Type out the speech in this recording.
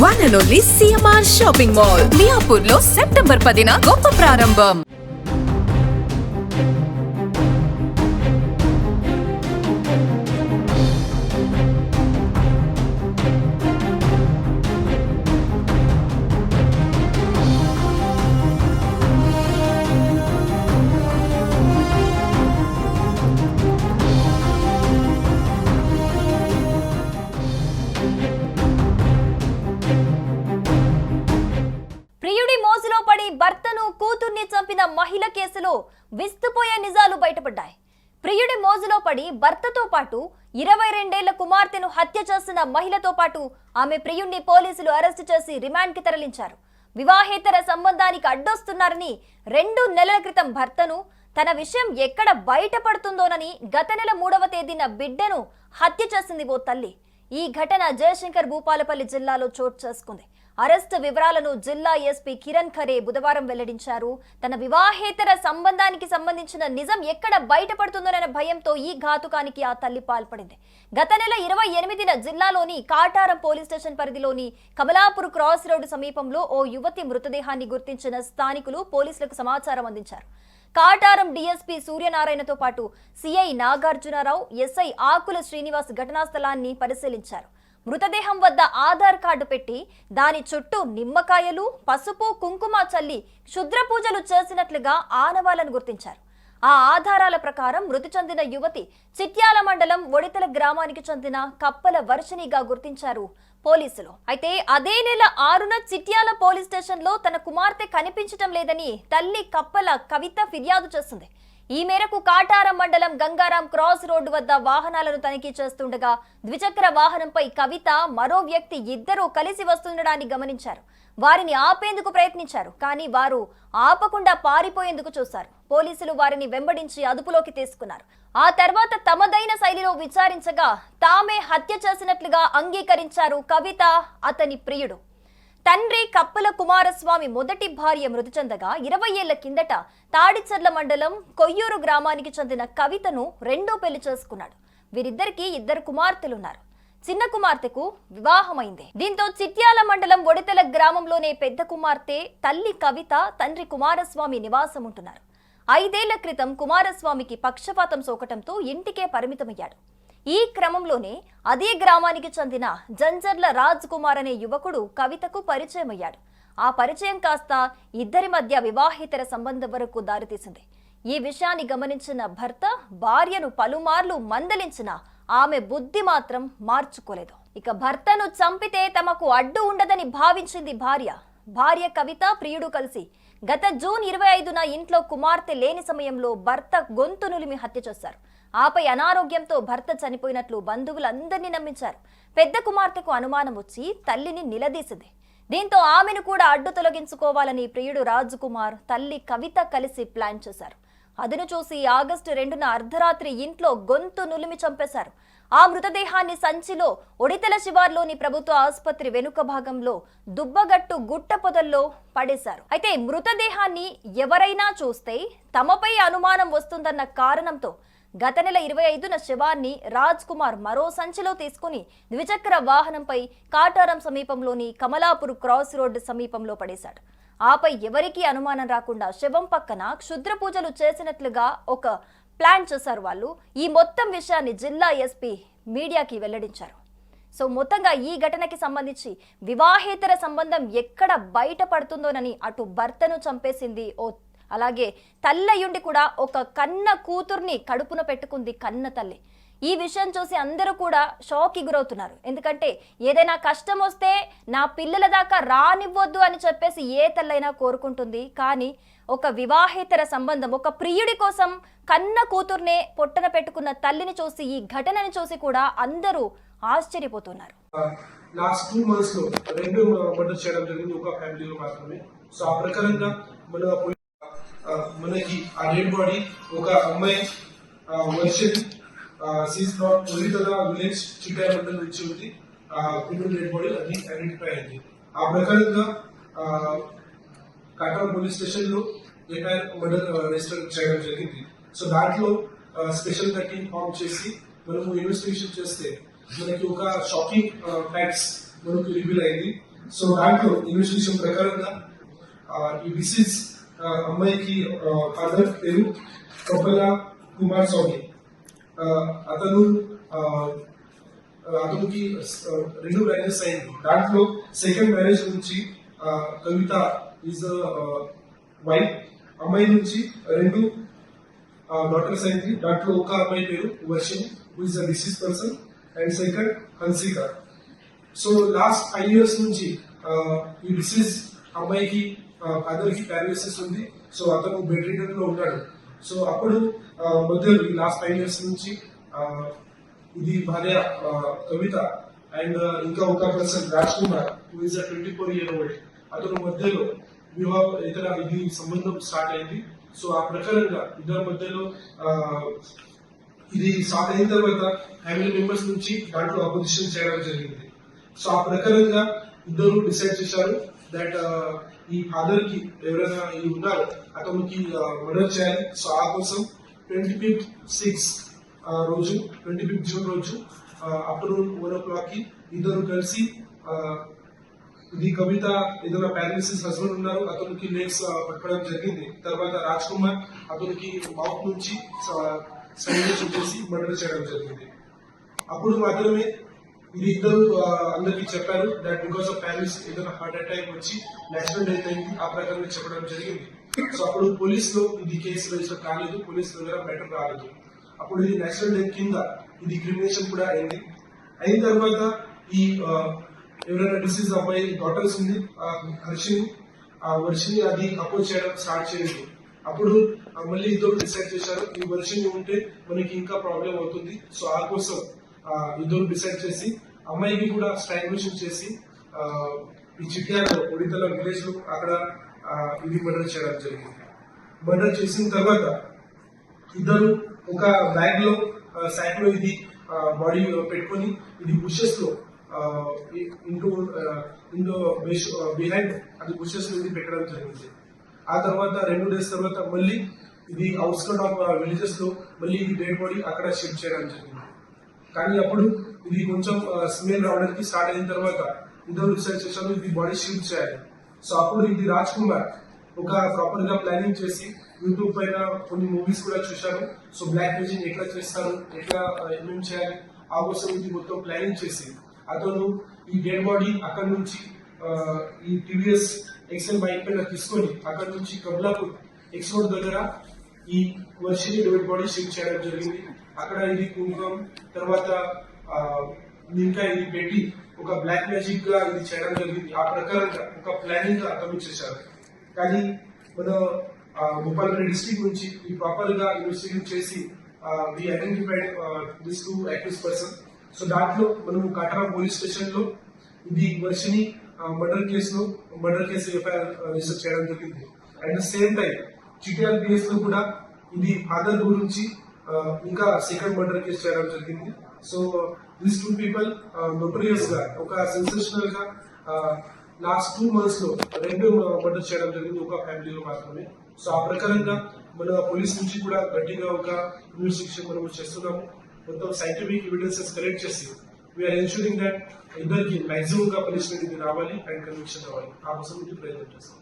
One and only CMR shopping mall. మియాపూర్లో September పదిన గొప్ప ప్రారంభం. కూతుర్ని చంపిన మహిళ కేసులో విస్తుపోయే నిజాలు బయటపడ్డాయి. ప్రియుడి మోజులో పడి భర్తతో పాటు ఇరవై రెండేళ్ళ కుమార్తెను హత్య చేసిన మహిళతో పాటు ఆమె ప్రియుణ్ణి పోలీసులు అరెస్టు చేసి రిమాండ్కి తరలించారు. వివాహేతర సంబంధానికి అడ్డొస్తున్నారని రెండు నెలల క్రితం భర్తను తన విషయం ఎక్కడ బయటపడుతుందోనని గత నెల మూడవ తేదీన బిడ్డను హత్య చేసింది ఓ తల్లి. ఈ ఘటన జయశంకర్ భూపాలపల్లి జిల్లాలో చోటు చేసుకుంది. అరెస్టు వివరాలను జిల్లా ఎస్పీ కిరణ్ ఖరే బుధవారం వెల్లడించారు. తన వివాహేతర సంబంధానికి సంబంధించిన నిజం ఎక్కడ బయటపడుతుందోనన్న భయంతో ఈ ఘాతుకానికి ఆ తల్లి పాల్పడింది. గత నెల ఇరవై ఎనిమిదిన జిల్లాలోని కాటారం పోలీస్ స్టేషన్ పరిధిలోని కమలాపూర్ క్రాస్ రోడ్డు సమీపంలో ఓ యువతి మృతదేహాన్ని గుర్తించిన స్థానికులు పోలీసులకు సమాచారం అందించారు. కాటారం డీఎస్పీ సూర్యనారాయణతో పాటు సిఐ నాగార్జునరావు ఎస్ఐ ఆకుల శ్రీనివాస్ ఘటనా స్థలాన్ని పరిశీలించారు. మృతదేహం వద్ద ఆధార్ కార్డు పెట్టి దాని చుట్టూ నిమ్మకాయలు పసుపు కుంకుమ చల్లి క్షుద్ర పూజలు చేసినట్లుగా ఆనవాలను గుర్తించారు. ఆ ఆధారాల ప్రకారం మృతి చెందిన యువతి చిట్యాల మండలం ఒడితల గ్రామానికి చెందిన కప్పల వర్షినిగా గుర్తించారు పోలీసులు. అయితే అదే నెల ఆరున చిట్యాల పోలీస్ స్టేషన్లో తన కుమార్తె కనిపించటం లేదని తల్లి కప్పల కవిత ఫిర్యాదు చేస్తుంది. ఈ మేరకు కాటారం మండలం గంగారాం క్రాస్ రోడ్డు వద్ద వాహనాలను తనిఖీ చేస్తుండగా ద్విచక్ర వాహనంపై కవిత మరో వ్యక్తి ఇద్దరూ కలిసి వస్తుండడాన్ని గమనించారు. వారిని ఆపేందుకు ప్రయత్నించారు కానీ వారు ఆపకుండా పారిపోయేందుకు చూశారు. పోలీసులు వారిని వెంబడించి అదుపులోకి తీసుకున్నారు. ఆ తర్వాత తమదైన శైలిలో విచారించగా తామే హత్య చేసినట్లుగా అంగీకరించారు కవిత అతని ప్రియుడు. తండ్రి కప్పల కుమారస్వామి మొదటి భార్య మృతి చెందగా ఇరవై ఏళ్ళ కిందట తాడిచర్ల మండలం కొయ్యూరు గ్రామానికి చెందిన కవితను రెండో పెళ్ళి చేసుకున్నాడు. వీరిద్దరికి ఇద్దరు కుమార్తెలున్నారు. చిన్న కుమార్తెకు వివాహమైంది. దీంతో చిట్యాల మండలం ఒడితెల గ్రామంలోనే పెద్ద కుమార్తె తల్లి కవిత తండ్రి కుమారస్వామి నివాసం ఉంటున్నారు ఐదేళ్ళ క్రితం కుమారస్వామికి పక్షపాతం సోకటంతో ఇంటికే పరిమితమయ్యాడు. ఈ క్రమంలోనే అదే గ్రామానికి చెందిన జంజర్ల రాజ్ కుమార్ అనే యువకుడు కవితకు పరిచయమయ్యాడు. ఆ పరిచయం కాస్త ఇద్దరి మధ్య వివాహేతర సంబంధం వరకు దారితీసింది. ఈ విషయాన్ని గమనించిన భర్త భార్యను పలుమార్లు మందలించిన ఆమె బుద్ధి మాత్రం మార్చుకోలేదు. ఇక భర్తను చంపితే తమకు అడ్డు ఉండదని భావించింది భార్య. భార్య కవిత ప్రియుడు కలిసి గత జూన్ ఇరవై ఐదున ఇంట్లో కుమార్తె లేని సమయంలో భర్త గొంతు నులిమి హత్య చేశారు. ఆపై అనారోగ్యంతో భర్త చనిపోయినట్లు బంధువులందరినీ నమ్మించారు. పెద్ద కుమార్తెకు అనుమానం వచ్చి తల్లిని నిలదీసింది. దీంతో ఆమెను కూడా అడ్డు తొలగించుకోవాలని ప్రియుడు రాజ్ కుమార్ తల్లి కవిత కలిసి ప్లాన్ చేశారు. అదును చూసి ఆగస్టు రెండున అర్ధరాత్రి ఇంట్లో గొంతు నులిమి చంపేశారు. ఆ మృతదేహాన్ని సంచిలో ఒడితల శివార్లోని ప్రభుత్వ ఆసుపత్రి వెనుక భాగంలో దుబ్బగట్టు గుట్ట పొదల్లో పడేశారు. అయితే మృతదేహాన్ని ఎవరైనా చూస్తే తమపై అనుమానం వస్తుందన్న కారణంతో గత నెల ఇరవై ఐదున శవాన్ని రాజ్ కుమార్ మరో సంచిలో తీసుకుని ద్విచక్ర వాహనంపై కాటారం సమీపంలోని కమలాపూర్ క్రాస్ రోడ్డు సమీపంలో పడేశాడు. ఆపై ఎవరికీ అనుమానం రాకుండా శవం పక్కన క్షుద్ర పూజలు చేసినట్లుగా ఒక ప్లాన్ చేశారు వాళ్ళు. ఈ మొత్తం విషయాన్ని జిల్లా ఎస్పీ మీడియాకి వెల్లడించారు. సో మొత్తంగా ఈ ఘటనకి సంబంధించి వివాహేతర సంబంధం ఎక్కడ బయటపడుతుందోనని అటు భర్తను చంపేసింది. ఓ అలాగే తల్లయుండి కూడా ఒక కన్న కూతుర్ని కడుపున పెట్టుకుంది కన్న తల్లి. ఈ విషయం చూసి అందరూ కూడా షాక్కి గురవుతున్నారు. ఎందుకంటే ఏదైనా కష్టం వస్తే నా పిల్లల దాకా రానివ్వద్దు అని చెప్పేసి ఏ తల్లైనా కోరుకుంటుంది. కానీ ఒక వివాహేతర సంబంధం ఒక ప్రియుడి కోసం కన్న కూతుర్నే పొట్టన పెట్టుకున్న తల్లిని చూసి ఈ ఘటనని చూసి కూడా అందరూ ఆశ్చర్యపోతున్నారు. లాస్ట్ టూ మంత్స్లో రెండు మర్డర్ చేయడం జరిగింది. ఒక ఫ్యామిలీలో మాత్రమే. సో ఆ ప్రకారంగా మన మనకి ఆ డెడ్ బాడీ ఒక అమ్మాయి version she's from Olitala village Chittaya మండలం నుంచి ఉంది ఆ డెడ్ బాడీ అది ఐడెంటిఫై అయింది. ఆ ప్రకారంగా కాటా పోలీస్ స్టేషన్లో ఎఫ్ఐఆర్ మర్డర్ రిజిస్టర్ చేయడం జరిగింది. సో దాంట్లో స్పెషల్గా టీమ్ ఫామ్ చేసి మనము ఇన్వెస్టిగేషన్ చేస్తే మనకి ఒక షాకింగ్ ఫ్యాక్ట్స్ మనకు రివీల్ అయింది. సో దాంట్లో ఇన్వెస్టిగేషన్ ప్రకారంగా ఈ డిసీజ్ అమ్మాయికి ఫాదర్ పేరు కొప్పల కుమార్ స్వామి అతను అతనికి రెండు మ్యారేజెస్ అయింది. దాంట్లో సెకండ్ మ్యారేజ్ నుంచి కవిత ఈజ్ వైఫ్ అమ్మాయి నుంచి రెండు డాటర్స్ అయింది. దాంట్లో ఒక అమ్మాయి పేరు Varshini who is the deceased person and second Hansika. So last five years నుంచి ఈ డిసీజ్ అమ్మాయికి ఫాదర్కి ఉంది. సో అతను బెడ్ రిటర్న్లో ఉన్నాడు. సో అప్పుడు ఆ, మధ్యలో ఈ లాస్ట్ ఫైవ్ ఇయర్స్ నుంచి ఇది భార్య కవిత అండ్ ఇంకా ఒక person Raj Kumar who is twenty four year old అతను మధ్యలో వివాహ ఇతర ఇది సంబంధం స్టార్ట్ అయింది. సో ఆ ప్రకారంగా ఇద్దరి మధ్యలో ఇది స్టార్ట్ అయిన తర్వాత ఫ్యామిలీ మెంబర్స్ నుంచి దాంట్లో అపోజిషన్ చేయడం జరిగింది. సో ఆ ప్రకారంగా ఇద్దరు డిసైడ్ చేశారు దట్ uh, ఈ ఫాదర్కి ఎవరైనా ఈ ఉన్నారో అతనికి uh, మర్డర్ చేయాలి. సో ఆ కోసం ట్వంటీ ఫిఫ్త్ సిక్స్ రోజు ట్వంటీ ఫిఫ్త్ జూన్ రోజు ఆఫ్టర్నూన్ వన్ ఓ క్లాక్కి ఇద్దరు కలిసి ఇది కవిత ఏదైనా పారాలిసిస్ హస్బెండ్ ఉన్నారు. అతనికి లెగ్స్ పట్టుకోవడం జరిగింది. తర్వాత రాజ్ కుమార్ అతనికి మౌత్ నుంచి సైడ్ చేసి మర్డర్ చేయడం జరిగింది. అప్పుడు మాత్రమే వీరిద్దరు ఇద్దరు అందరికీ చెప్పారు దట్ బికాస్ ఆఫ్ ప్యారిస్ ఏదైనా హార్ట్ అటాక్ వచ్చి నేషనల్ డెత్ అయింది ఆ ప్రకారంగా చెప్పడం జరిగింది. సో అప్పుడు పోలీస్లో ఇది కేసు రిజిస్టర్ కాలేదు పోలీస్ దగ్గర బెటర్ రాలేదు. అప్పుడు ఇది నేషనల్ డెత్ కింద ఇది క్రిమినేషన్ కూడా అయింది. అయిన తర్వాత ఈ ఎవరైనా డిసీజ్ అబ్బాయి డాటర్స్ ఉంది ఆ హర్షిని ఆ వర్షిని అది అపోజ్ చేయడం స్టార్ట్ చేయలేదు అప్పుడు మళ్ళీ ఇద్దరు డిసైడ్ చేశారు ఈ వర్షిని ఉంటే మనకి ఇంకా ప్రాబ్లం అవుతుంది. సో ఆ కోసం ఆ, ఇద్దరు డిసైడ్ చేసి అమ్మాయికి కూడా స్ట్రాంగ్యులేషన్ చేసి ఈ చిట్యాలో ఒడితల విలేజ్లో అక్కడ ఇది మర్డర్ చేయడం జరిగింది. మర్డర్ చేసిన తర్వాత ఇద్దరు ఒక బ్యాగ్లో సాక్లో ఇది బాడీ పెట్టుకొని ఇది బుషెస్లో ఇంటూ ఇంటూ బిహైండ్ అది బుషెస్లో ఇది పెట్టడం జరిగింది. ఆ తర్వాత రెండు డేస్ తర్వాత మళ్ళీ ఇది అవుట్స్కట్ ఆఫ్ విలేజెస్లో మళ్ళీ ఇది డెడ్ బాడీ అక్కడ షిఫ్ట్ చేయడం జరిగింది. కానీ అప్పుడు ఇది కొంచెం స్మెల్ రావడానికి స్టార్ట్ అయిన తర్వాత ఇద్దరు రీసెర్చ్ చేశాను ఇది బాడీ షిఫ్ట్ చేయాలి. సో అప్పుడు ఇది రాజ్ కుమార్ ఒక ప్రాపర్గా ప్లానింగ్ చేసి యూట్యూబ్ పైన కొన్ని మూవీస్ కూడా చూశాను సో బ్లాక్ మ్యూజిక్ ఎట్లా చేస్తారు ఎట్లా ఆ, ఏమేం చేయాలి ఆ కోసం ఇది మొత్తం ప్లానింగ్ చేసి అతను ఈ డెడ్ బాడీ అక్కడ నుంచి ఈ టీవీఎస్ ఎక్సెల్ బైక్ పైన తీసుకొని అక్కడ నుంచి కబ్లాపూర్ ఎక్స్ రోడ్ దగ్గర ఈ వర్షిని డెడ్ బాడీ షిఫ్ట్ చేయడం జరిగింది. అక్కడ ఇది కుంకుమం తర్వాత ఇంకా ఇది పెట్టి ఒక బ్లాక్ మ్యాజిక్గా ఇది చేయడం జరిగింది. ఆ ప్రకారంగా ఒక ప్లానింగ్గా అతను చేశారు కానీ మన గోపాల్ భూపాలపల్లి డిస్ట్రిక్ట్ నుంచి ఈ ప్రాపర్గా ఇన్వెస్టిగేట్ చేసి we identified this two active person so దాంట్లో మనము కటరా పోలీస్ స్టేషన్లో ఇది వర్షిని మర్డర్ కేసులో మర్డర్ కేసు ఎఫ్ఐఆర్ రిజిస్టర్ చేయడం జరిగింది. అండ్ సేమ్ టైం చిటిఆర్ కేసులో లో కూడా ఇది ఫాదర్ గురించి Uh, ఇంకా సెకండ్ మర్డర్ కేసు చేయడం జరిగింది. సో దీస్ టూ పీపుల్ నొటరియస్గా ఒక సెన్సేషనల్గా లాస్ట్ టూ మంత్స్లో రెండు uh, మర్డర్ చేయడం జరిగింది ఒక ఫ్యామిలీలో మాత్రమే. సో ఆ ప్రకారంగా మన పోలీస్ నుంచి కూడా గట్టిగా ఒక ఇన్వెస్టిగేషన్ మనం చేస్తున్నాము. మొత్తం సైంటిఫిక్ ఎవిడెన్సెస్ కలెక్ట్ చేసి వీఆర్ ఎన్షూరింగ్ దట్ ఇద్దరికి మ్యాక్సిమం గా పనిష్మెంట్ ఇది రావాలి అండ్ కన్విక్షన్ రావాలి. ఆ కోసం ఇది ప్రయత్నం చేస్తాం.